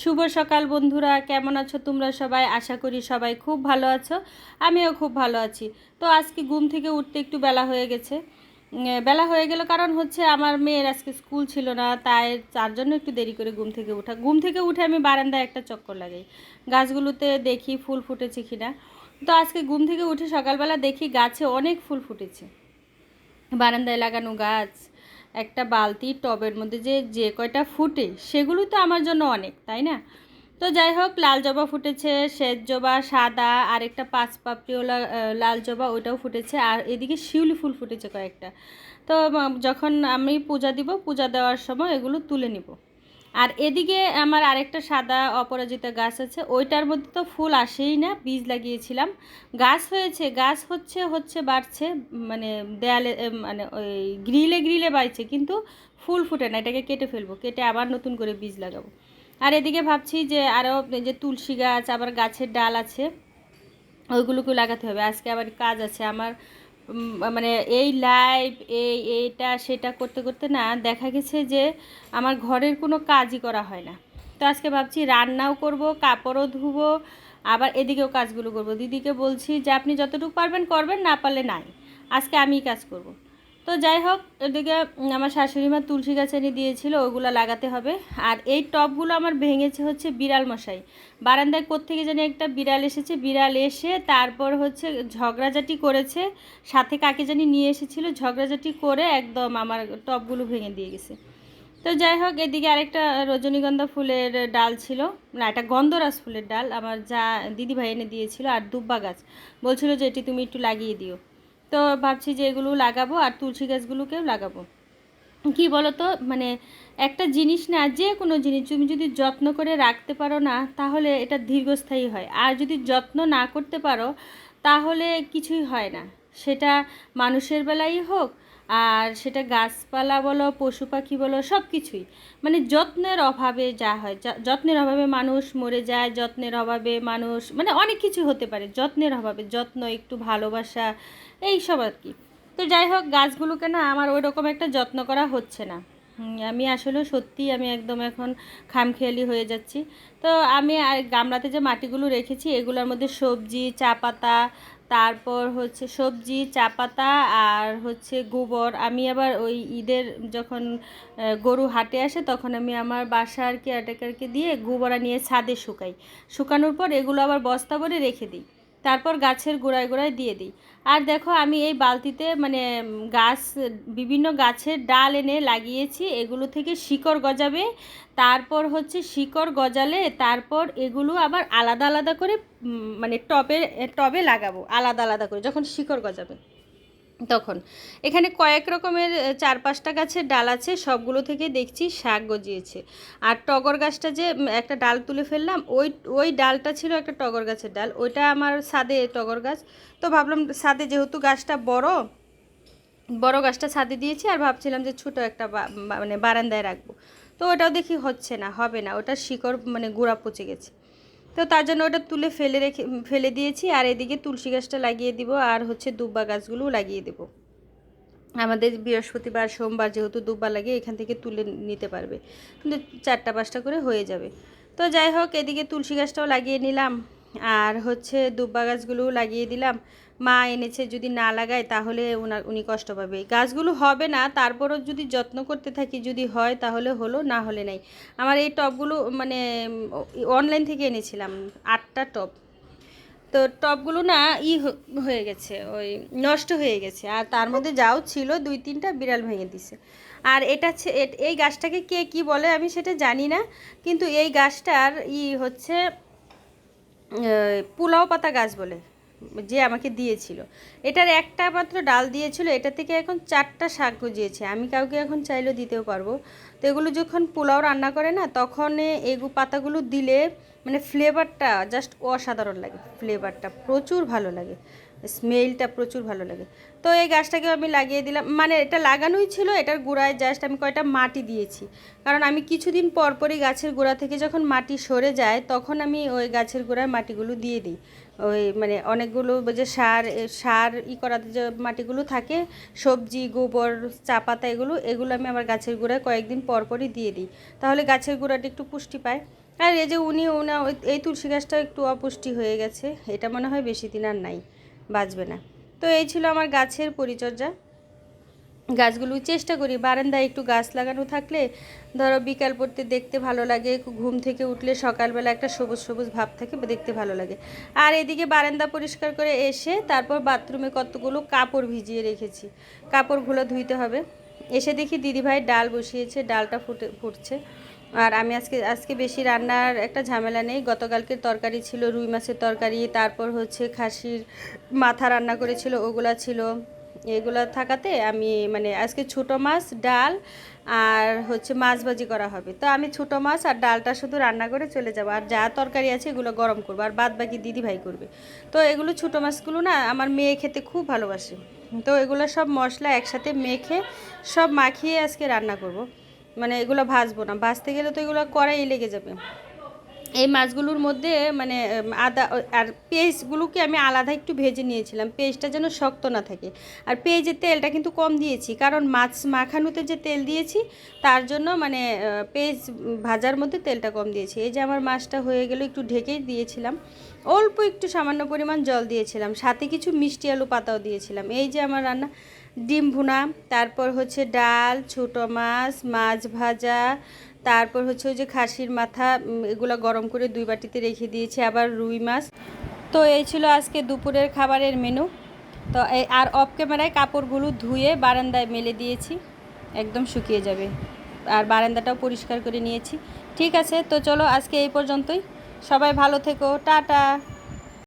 শুভ সকাল বন্ধুরা, কেমন আছো তোমরা সবাই? আশা করি সবাই খুব ভালো আছো, আমিও খুব ভালো আছি। তো আজকে ঘুম থেকে উঠতে একটু বেলা হয়ে গেছে। বেলা হয়ে গেল কারণ হচ্ছে আমার মেয়ের আজকে স্কুল ছিল না, তাই তার জন্য একটু দেরি করে ঘুম থেকে উঠা। ঘুম থেকে উঠে আমি বারান্দায় একটা চক্কর লাগাই। গাছগুলোতে দেখি ফুল ফুটেছে কিনা। তো আজকে ঘুম থেকে উঠে সকালবেলা দেখি গাছে অনেক ফুল ফুটেছে। বারান্দায় লাগানো গাছ একটা বালতি, টবের মধ্যে যে যে কয়টা ফুটে সেগুলো তো আমার জন্য অনেক, তাই না? তো যাই হোক, লাল জবা ফুটেছে শ্বেত জবা সাদা আর একটা পাঁচ পাপড়িওয়ালা লাল জবা, ওইটাও ফুটেছে, আর এদিকে শিউলি ফুল ফুটেছে কয়েকটা। তো যখন আমি পূজা দিব, পূজা দেওয়ার সময় এগুলো তুলে নিব। আর এদিকে আমার আরেকটা সাদা অপরাজিতা গাছ আছে, ওইটার মধ্যে তো ফুল আসেই না, বীজ লাগিয়েছিলাম। গাছ হয়েছে, গাছ হচ্ছে হচ্ছে, বাড়ছে মানে দেয়ালে মানে ওই গ্রিলে গ্রিলে বাড়ছে কিন্তু ফুল ফুটে না, এটাকে কেটে ফেলব, কেটে আবার নতুন করে বীজ লাগাবো। আর এদিকে ভাবছি যে আরও যে তুলসী গাছ, আবার গাছের ডাল আছে, ওইগুলোকেও লাগাতে হবে, আজকে আবার কাজ আছে, আমার মানে এই লাইভ এই এটা সেটা করতে করতে না দেখা গেছে যে আমার ঘরের কোনো কাজই করা হয় না। তো আজকে ভাবছি রান্নাও করব, কাপড়ও ধুবো, আবার এদিকেও কাজগুলো করব। দিদিকে বলছি যে, আপনি যতটুকু পারবেন করবেন, না পারলে নাই। আজকে আমি কাজ করব। তো যাই হোক, এদিকে আমার শাশুড়ি মা তুলসী গাছ এনে দিয়েছিল, ওগুলো লাগাতে হবে। আর এই টবগুলো আমার ভেঙেছে হচ্ছে বিড়াল মশাই বারান্দায় কোত্থেকে জানি একটা বিড়াল এসেছে, বিড়াল এসে তারপর হচ্ছে ঝগড়াঝাটি করেছে, সাথে কাকে জানি নিয়ে এসেছিল, ঝগড়াঝাটি করে একদম আমার টবগুলো ভেঙে দিয়ে গেছে। তো যাই হোক, এদিকে আরেকটা রজনীগন্ধা ফুলের ডাল ছিল, না এটা গন্ধরাজ ফুলের ডাল, আমার যা দিদি ভাই এনে দিয়েছিল, আর দুব্বা গাছ। বলছিল যে এটি তুমি একটু লাগিয়ে দিও। তো ভাবছি যে এগুলো লাগাবো আর তুলসী গাছগুলোকেও লাগাবো। কি বলো তো মানে একটা জিনিস না, যে কোনো জিনিস তুমি যদি যত্ন করে রাখতে পারো না, তাহলে এটা দীর্ঘস্থায়ী হয়। আর যদি যত্ন না করতে পারো, তাহলে কিছুই হয় না। সেটা মানুষের বেলাই হোক, আর সেটা গাছপালা বলো, পশু পাখি বলো সব কিছুই মানে যত্নের অভাবে যা হয় যত্নের অভাবে মানুষ মরে যায়, যত্নের অভাবে মানুষ মানে অনেক কিছু হতে পারে, যত্নের অভাবে, যত্ন, একটু ভালোবাসা এই সব আর কি। তো যাই হোক, গাছগুলোকে না আমার ওই রকম একটা যত্ন করা হচ্ছে না। আমি আসলে সত্যি আমি একদম এখন খামখেয়ালি হয়ে যাচ্ছি। তো আমি আর গামলাতে যে মাটিগুলো রেখেছি, এগুলোর মধ্যে সবজি, চা পাতা, তারপর হচ্ছে সবজি, চা পাতা আর হচ্ছে গোবর। আমি আবার ওই ঈদের যখন গরু হাটে আসে, তখন আমি আমার বাসার কেয়ারটেকারকে দিয়ে গোবরা নিয়ে ছাদে শুকাই। শুকানোর পর এগুলো আবার বস্তা ভরে রেখে দিই। তারপর গাছের গোড়ায় গোড়ায় দিয়ে দিই। আর দেখো আমি এই বালতিতে মানে গাছ, বিভিন্ন গাছের ডাল এনে লাগিয়েছি, এগুলো থেকে শিকড় গজাবে, তারপর হচ্ছে শিকড় গজালে তারপর এগুলো আবার আলাদা আলাদা করে মানে টবে টবে লাগাবো, আলাদা আলাদা করে, যখন শিকড় গজাবে। তখন। এখানে কয়েক রকমের চার পাঁচটা গাছের ডাল আছে, সবগুলো থেকে দেখছি শাক গজিয়েছে। আর টগর গাছটা যে একটা ডাল তুলে ফেললাম, ওই ওই ডালটা ছিল একটা টগর গাছের ডাল, ওইটা আমার সাদে টগর গাছ। তো ভাবলাম সাদে যেহেতু গাছটা বড় বড় গাছটা ছাদে দিয়েছি আর ভাবছিলাম যে ছোট একটা মানে বারান্দায় রাখব। তো ওটাও দেখি হচ্ছে না, হবে না ওটা শিকড় মানে গোড়া পচে গেছে। তো তার জন্য ওটা তুলে ফেলে রেখে ফেলে দিয়েছি, আর এদিকে তুলসী গাছটা লাগিয়ে দিব, আর হচ্ছে দুব্বা গাছগুলোও লাগিয়ে দেব। আমাদের বৃহস্পতিবার, সোমবার যেহেতু দুব্বা লাগে এখান থেকে তুলে নিতে পারবে। কিন্তু চারটা পাঁচটা করে হয়ে যাবে। তো যাই হোক, এদিকে তুলসী গাছটাও লাগিয়ে নিলাম। আর হচ্ছে দুব্বা গাছগুলোও লাগিয়ে দিলাম। মা এনেছে যদি না লাগায় তাহলে উনার, উনি কষ্ট পাবে। গাছগুলো হবে না, তারপরও যদি যত্ন করতে থাকি যদি হয় তাহলে হলো, না হলে নাই। আমার এই টবগুলো মানে অনলাইন থেকে এনেছিলাম, আটটা টব তো টবগুলো না ই হয়ে গেছে, ওই নষ্ট হয়ে গেছে। আর তার মধ্যে যাও ছিল দুই তিনটা বিড়াল ভেঙে দিছে। আর এটা এই গাছটাকে কে কি বলে আমি সেটা জানি না, কিন্তু এই গাছটার ই হচ্ছে পোলাও পাতা গাছ বলে, যে আমাকে দিয়েছিল। এটার একটা মাত্র ডাল দিয়েছিল, এটা থেকে এখন চারটা শাক গজিয়েছে। আমি কাউকে এখন চাইলেও দিতেও পারব। তো এগুলো যখন পোলাও রান্না করে না, তখন এগু পাতাগুলো দিলে মানে ফ্লেভারটা জাস্ট অসাধারণ লাগে ফ্লেভারটা প্রচুর ভালো লাগে। স্মেলটা প্রচুর ভালো লাগে। তো এই গাছটাকেও আমি লাগিয়ে দিলাম। মানে এটা লাগানোই ছিল, এটার গোড়ায় জাস্ট আমি কয়টা মাটি দিয়েছি। কারণ আমি কিছুদিন পর পরই গাছের গোড়া থেকে যখন মাটি সরে যায়, তখন আমি ওই গাছের গোড়ায় মাটিগুলো দিয়ে দিই। ওই মানে অনেকগুলো যে সার সার ই করাতে যে মাটিগুলো থাকে, সবজি, গোবর, চা পাতা এগুলো এগুলো আমি আমার গাছের গোড়ায় কয়েকদিন পর পরই দিয়ে দিই। তাহলে গাছের গোড়াটা একটু পুষ্টি পায়। আর এই যে উনি ওনা এই তুলসী গাছটা একটু অপুষ্টি হয়ে গেছে, এটা মনে হয় বেশি দিন আর নাই। বাঁচবে না। তো এই ছিল আমার গাছের পরিচর্যা। গাছগুলো চেষ্টা করি, বারান্দায় একটু গাছ লাগানো থাকলে, ধরো বিকাল পড়তে দেখতে ভালো লাগে, ঘুম থেকে উঠলে সকালবেলা একটা সবুজ সবুজ ভাব থাকে দেখতে ভালো লাগে। আর এদিকে বারান্দা পরিষ্কার করে এসে তারপর বাথরুমে কতগুলো কাপড় ভিজিয়ে রেখেছি। কাপড়গুলো ধুইতে হবে। এসে দেখি দিদিভাই ডাল বসিয়েছে, ডালটা ফুটে, ফুটছে। আর আমি আজকে আজকে বেশি রান্নার একটা ঝামেলা নেই। গতকালকের তরকারি ছিল রুই মাছের তরকারি, তারপর হচ্ছে খাসির মাথা রান্না করেছিল, ওগুলা ছিল। এগুলো থাকাতে আমি মানে আজকে ছোটো মাছ, ডাল আর হচ্ছে মাছ ভাজি করা হবে। তো আমি ছোটো মাছ আর ডালটা শুধু রান্না করে চলে যাব। আর যা তরকারি আছে এগুলো গরম করব। আর বাদ বাকি দিদি ভাই করবে। তো এগুলো ছোটো মাছগুলো না আমার মেয়ে খেতে খুব ভালোবাসে। তো এগুলো সব মশলা একসাথে মেখে সব মাখিয়ে আজকে রান্না করব। মানে এগুলো ভাজবো না। ভাজতে গেলে তো এগুলো কড়াই লেগে যাবে। এই মাছগুলোর মধ্যে মানে আদা আর পেঁয়াজগুলোকে আমি আলাদা একটু ভেজে নিয়েছিলাম। পেঁয়াজটা যেন শক্ত না থাকে। আর পেঁয়াজের তেলটা কিন্তু কম দিয়েছি, কারণ মাছ মাখানোতে যে তেল দিয়েছি, তার জন্য মানে পেঁয়াজ ভাজার মধ্যে তেলটা কম দিয়েছি। এই যে আমার মাছটা হয়ে গেল, একটু ঢেকেই দিয়েছিলাম। অল্প একটু সামান্য পরিমাণ জল দিয়েছিলাম। সাথে কিছু মিষ্টি আলু পাতাও দিয়েছিলাম। এই যে আমার রান্না ডিম ভুনা, তারপর হচ্ছে ডাল, ছোটো মাছ মাছ ভাজা, তারপর হচ্ছে ওই যে খাসির মাথা এগুলো গরম করে দুই বাটিতে রেখে দিয়েছি, আবার রুই মাছ। তো এই ছিল আজকে দুপুরের খাবারের মেনু। তো আর অফ ক্যামেরায় কাপড়গুলো ধুয়ে বারান্দায় মেলে দিয়েছি, একদম শুকিয়ে যাবে। আর বারান্দাটাও পরিষ্কার করে নিয়েছি। ঠিক আছে, তো চলো আজকে এই পর্যন্তই। সবাই ভালো থেকো, টাটা!